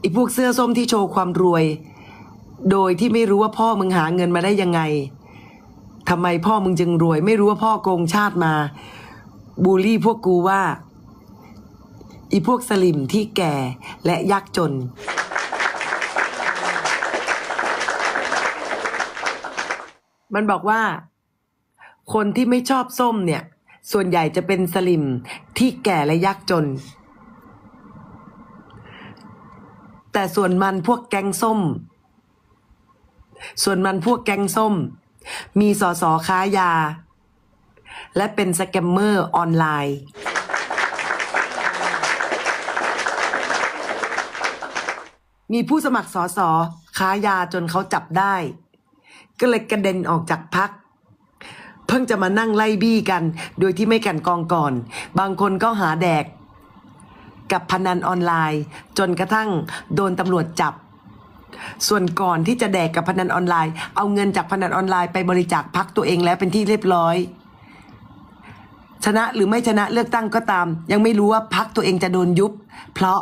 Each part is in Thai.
ไอ้พวกเสื้อส้มที่โชว์ความรวย โดยที่ไม่รู้ว่าพ่อมึงหาเงินมาได้ยังไงทำไมพ่อมึงจึงรวย ไม่รู้ว่าพ่อโกงชาติมา บูลลี่พวกกูว่าอีพวกสลิมที่แก่และยากจน มันบอกว่า คนที่ไม่ชอบส้มเนี่ย ส่วนใหญ่จะเป็นสลิมที่แก่และยากจน แต่ส่วนมันพวกแกงส้ม ส่วนมันพวกแกงส้ม มีสอสอค้ายา และเป็นสแกมเมอร์ออนไลน์มีผู้สมัครสอสอค้ายาจนเขาจับได้ ก็เลยกระเด็นออกจากพัก เพิ่งจะมานั่งไล่บี้กัน โดยที่ไม่กันกองก่อน บางคนก็หาแดก กับพนันออนไลน์ จนกระทั่งโดนตำรวจจับ ส่วนก่อนที่จะแดกกับพนันออนไลน์ เอาเงินจากพนันออนไลน์ไปบริจาคพักตัวเองแล้วเป็นที่เรียบร้อย ชนะหรือไม่ชนะเลือกตั้งก็ตาม ยังไม่รู้ว่าพักตัวเองจะโดนยุบ เพราะ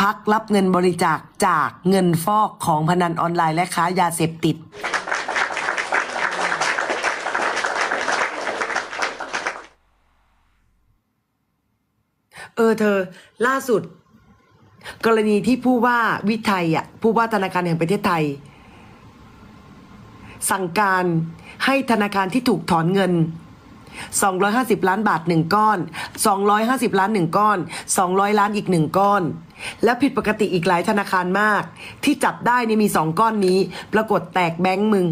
พักรับเงินบริจาคจากเงินฟอกของพนันออนไลน์และค้ายาเสพติด ออเธอล่าสุด กรณีที่ผู้ว่าวิทยอะผู้ว่าธนาคารแห่งประเทศไทย สั่งการให้ธนาคารที่ถูกถอนเงิน 250 ล้านบาทหนึ่งก้อน 250 ล้านหนึ่งก้อน 200 ล้านอีกหนึ่งก้อน และผิดปกติอีกหลายธนาคารมาก ที่จับได้นี่มีสองก้อนนี้ ปรากฏแตกแบงค์มึง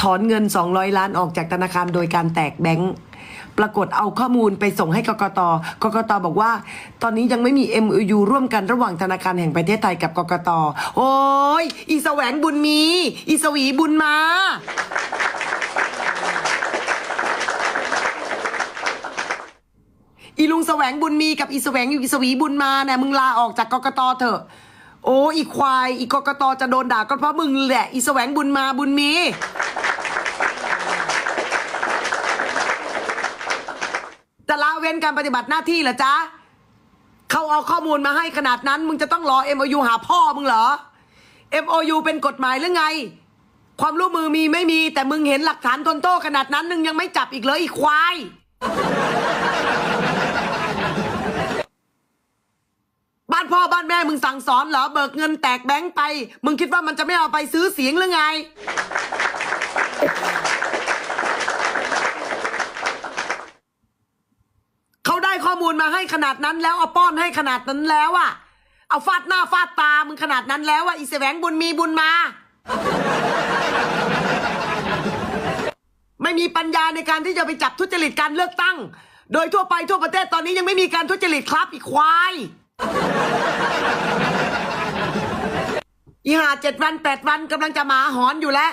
ถอนเงิน 200 ล้านออกจากธนาคารโดยการแตกแบงค์ ปรากฏเอาข้อมูลไปส่งให้กกต กกตบอกว่า ตอนนี้ยังไม่มี MOU ร่วมกันระหว่างธนาคารแห่งประเทศไทยกับกกต โอ้ยอีแสวงบุญมี อีสวีบุญมาอีลุงแสวงบุญมีกับอีแสวงอยู่อีสวีบุญมาเนี่ยมึงลาออกจากกกตเถอะ โอ้อีควาย อีกกตจะโดนด่าก็เพราะมึงแหละ อีแสวงบุญมาบุญมี จะละเว้นการปฏิบัติหน้าที่เหรอจ๊ะเขาเอาข้อมูลมาให้ขนาดนั้น มึงจะต้องรอ MOU หาพ่อมึงเหรอ MOU เป็นกฎหมายหรือไง ความร่วมมือมีไม่มี แต่มึงเห็นหลักฐานทนโต้ขนาดนั้นมึงยังไม่จับอีกเลยอีควาย บ้านพ่อบ้านแม่มึงสั่งสอนเหรอ เบิกเงินแตกแบงค์ไป มึงคิดว่ามันจะไม่เอาไปซื้อเสียงหรือไง เขาได้ข้อ มูลมาให้ขนาดนั้นแล้วเอาป้อนให้ขนาดนั้นแล้วอะเอาฟาดหน้าฟาดตามึงขนาดนั้นแล้วอะอีแสวงบุญมีบุญมา ไม่มีปัญญาในการที่จะไปจับทุจริตการเลือกตั้ง โดยทั่วไปทั่วประเทศตอนนี้ยังไม่มีการทุจริตครับอีควายอีหาเจ็ดวันแปดวันกำลังจะหมาหอนอยู่แล้ว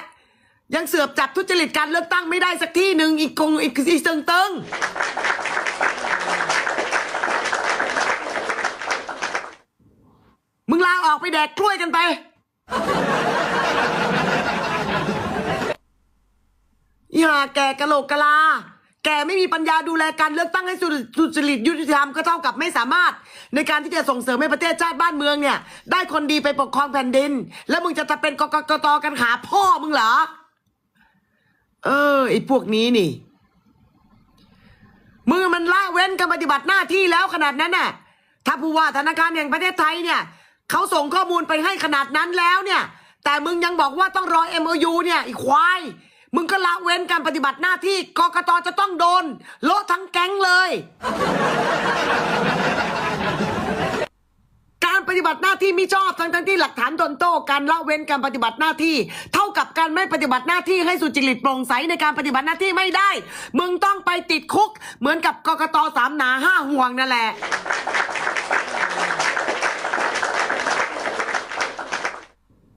ยังเสือบจับทุจริตการเลือกตั้งไม่ได้สักที่หนึ่งอีกกงอีกอีเซิงเติงมึงลาออก ไปแดกกล้วยกันไป อีหาแกกะโหลกกะลา แกไม่มีปัญญาดูแลการเลือกตั้งให้สุสุจริตยุติธรรมก็เท่ากับไม่สามารถ ในการที่จะส่งเสริมให้ประเทศชาติบ้านเมืองเนี่ย ได้คนดีไปปกครองแผ่นดิน แล้วมึงจะจะเป็นกกกตกันหาพ่อมึงเหรอ เออไอ้พวกนี้นี่มือมันละเว้นการปฏิบัติหน้าที่แล้วขนาดนั้นน่ะถ้าผู้ว่าธนาคารแห่งประเทศไทยเนี่ย เขาส่งข้อมูลไปให้ขนาดนั้นแล้วเนี่ย แต่มึงยังบอกว่าต้องรอ MOU เนี่ยอีควาย มึงก็ละเว้นการปฏิบัติหน้าที่กกตจะต้องโดนโละทั้งแก๊งเลย การปฏิบัติหน้าที่ไม่ชอบทั้งทั้งที่หลักฐานทนโต้การละเว้นการปฏิบัติหน้าที่ เท่ากับการไม่ปฏิบัติหน้าที่ให้สุจริตโปร่งใสในการปฏิบัติหน้าที่ไม่ได้ มึงต้องไปติดคุก เหมือนกับกกตสามหนาห้าห่วงนั่นแหละ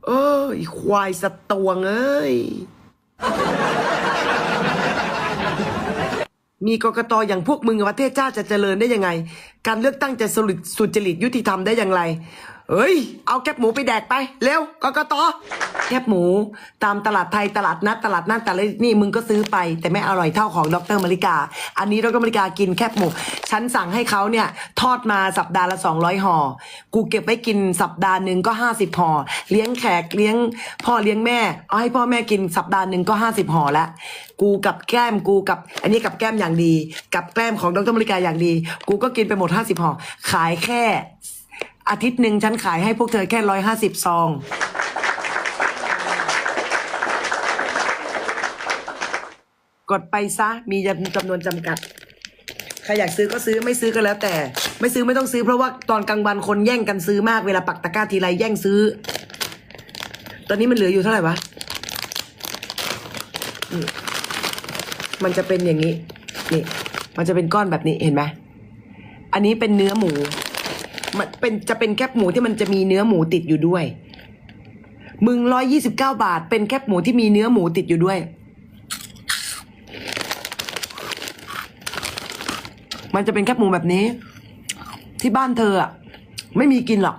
เออไอ้ควายสตวงเอ้ย มีกกตอย่างพวกมึงประเทศชาติจะเจริญได้ยังไง การเลือกตั้งจะสรุปสุจริตยุติธรรมได้อย่างไร เอ้ย เอาแคบหมูไปแดกไป เร็วกกตแคบหมูตามตลาดไทยตลาดนัดตลาดนัดแต่ละนี่มึงก็ซื้อไป แต่ไม่อร่อยเท่าของดรมริกา อันนี้ดรมริกากินแคบหมูฉันสั่งให้เขาเนี่ยทอดมาสัปดาห์ละสองร้อยห่อกูเก็บไว้กินสัปดาห์หนึ่งก็ห้าสิบห่อเลี้ยงแขกเลี้ยงพ่อเลี้ยงแม่เอาให้พ่อแม่กินสัปดาห์หนึ่งก็ห้าสิบห่อละกูกับแก้มกูกับ อันนี้กับแก้มอย่างดี กับแก้มของดรมริกาอย่างดี กูก็กินไปหมดห้าสิบห่อขายแค่ อาทิตย์หนึ่งฉันขายให้พวกเธอแค่ร้อยห้าสิบซอง กดไปซะ มีจำนวนจำกัด ใครอยากซื้อก็ซื้อไม่ซื้อก็แล้วแต่ ไม่ซื้อไม่ต้องซื้อเพราะว่าตอนกลางวันคนแย่งกันซื้อมากเวลาปักตะกร้าทีไรแย่งซื้อ ตอนนี้มันเหลืออยู่เท่าไหร่วะ มันจะเป็นอย่างนี้ นี่ มันจะเป็นก้อนแบบนี้เห็นไหม อันนี้เป็นเนื้อหมู มันเป็นจะเป็นแคบหมูที่มันจะมีเนื้อหมูติดอยู่ด้วย มึงร้อยยี่สิบเก้าบาท เป็นแคบหมูที่มีเนื้อหมูติดอยู่ด้วย มันจะเป็นแคบหมูแบบนี้ ที่บ้านเธออะไม่มีกินหรอก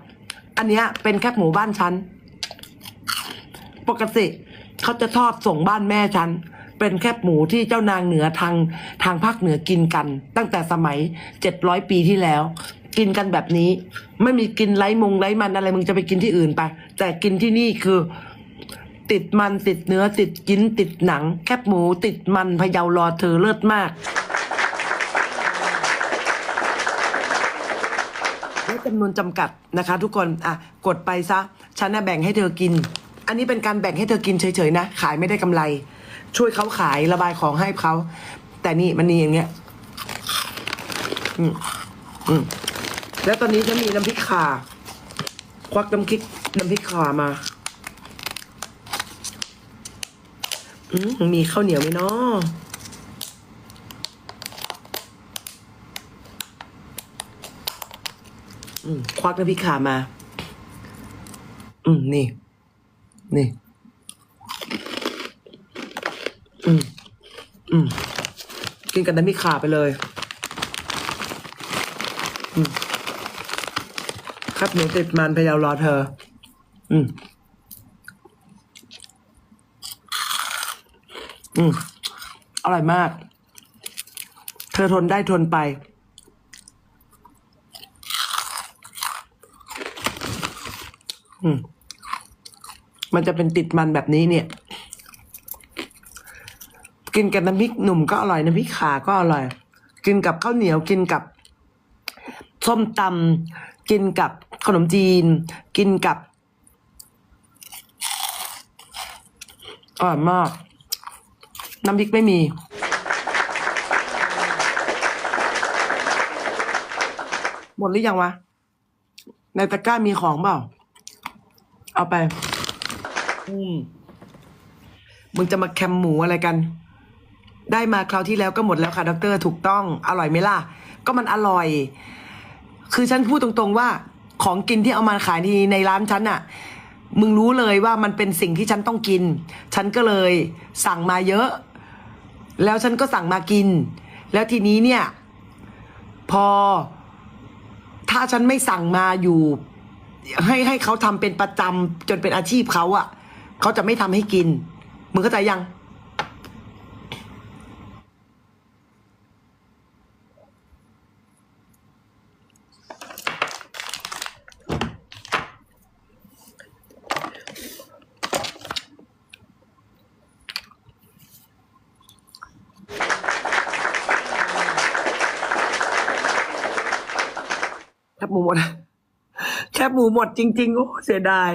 อันเนี้ยเป็นแคบหมูบ้านฉัน ปกติเขาจะทอดส่งบ้านแม่ฉันเป็นแคบหมูที่เจ้านางเหนือทางทางภาคเหนือกินกัน ตั้งแต่สมัยเจ็ดร้อยปีที่แล้ว กินกันแบบนี้ ไม่มีกินไร้มงไร้มันอะไรมึงจะไปกินที่อื่นไป แต่กินที่นี่คือ ติดมันติดเนื้อติดกินติดหนัง แคบหมู ติดมันพะเยารอเธอเลิศมากจำนวนจำกัดนะคะ ทุกคน อะ กดไปซะ ฉันน่ะแบ่งให้เธอกิน อันนี้เป็นการแบ่งให้เธอกินเฉยๆนะ ขายไม่ได้กำไร ช่วยเขาขายระบายของให้เขา แต่นี่มันนี่อย่างเงี้ย อืมอืม แล้วตอนนี้ฉันมีน้ำพริกข่า ควักน้ำพริกน้ำพริกข่ามาอืมมีข้าวเหนียวไหมเนาะอืมควักน้ำพริกขามา อืม นี่ นี่ อืม อืม กินกับน้ำพริกขาไปเลย อืม ครับหนูติดมันพยายามรอเธอ อืม อืม อร่อยมาก เธอทนได้ทนไปอืมมันจะเป็นติดมันแบบนี้เนี่ย กินกับน้ำพริกหนุ่มก็อร่อยน้ำพริกขาก็อร่อย กินกับข้าวเหนียวกินกับส้มตำ กินกับขนมจีน กินกับอร่อยมาก น้ำพริกไม่มี หมดหรือยังวะ ในตะกร้ามีของเปล่า เอาไป อืมมึงจะมาแคมหมูอะไรกัน ได้มาคราวที่แล้วก็หมดแล้วค่ะ ดร ถูกต้อง อร่อยไหมล่ะ ก็มันอร่อย คือฉันพูดตรงๆว่าของกินที่เอามาขายในในร้านฉันน่ะมึงรู้เลยว่ามันเป็นสิ่งที่ฉันต้องกิน ฉันก็เลยสั่งมาเยอะ แล้วฉันก็สั่งมากิน แล้วทีนี้เนี่ย พอ ถ้าฉันไม่สั่งมาอยู่ ให้ให้เขาทำเป็นประจำจนเป็นอาชีพเขาอะเขาจะไม่ทำให้กิน มึงเข้าใจยัง หมูหมด แคบหมูหมดจริงๆโอ้เสียดาย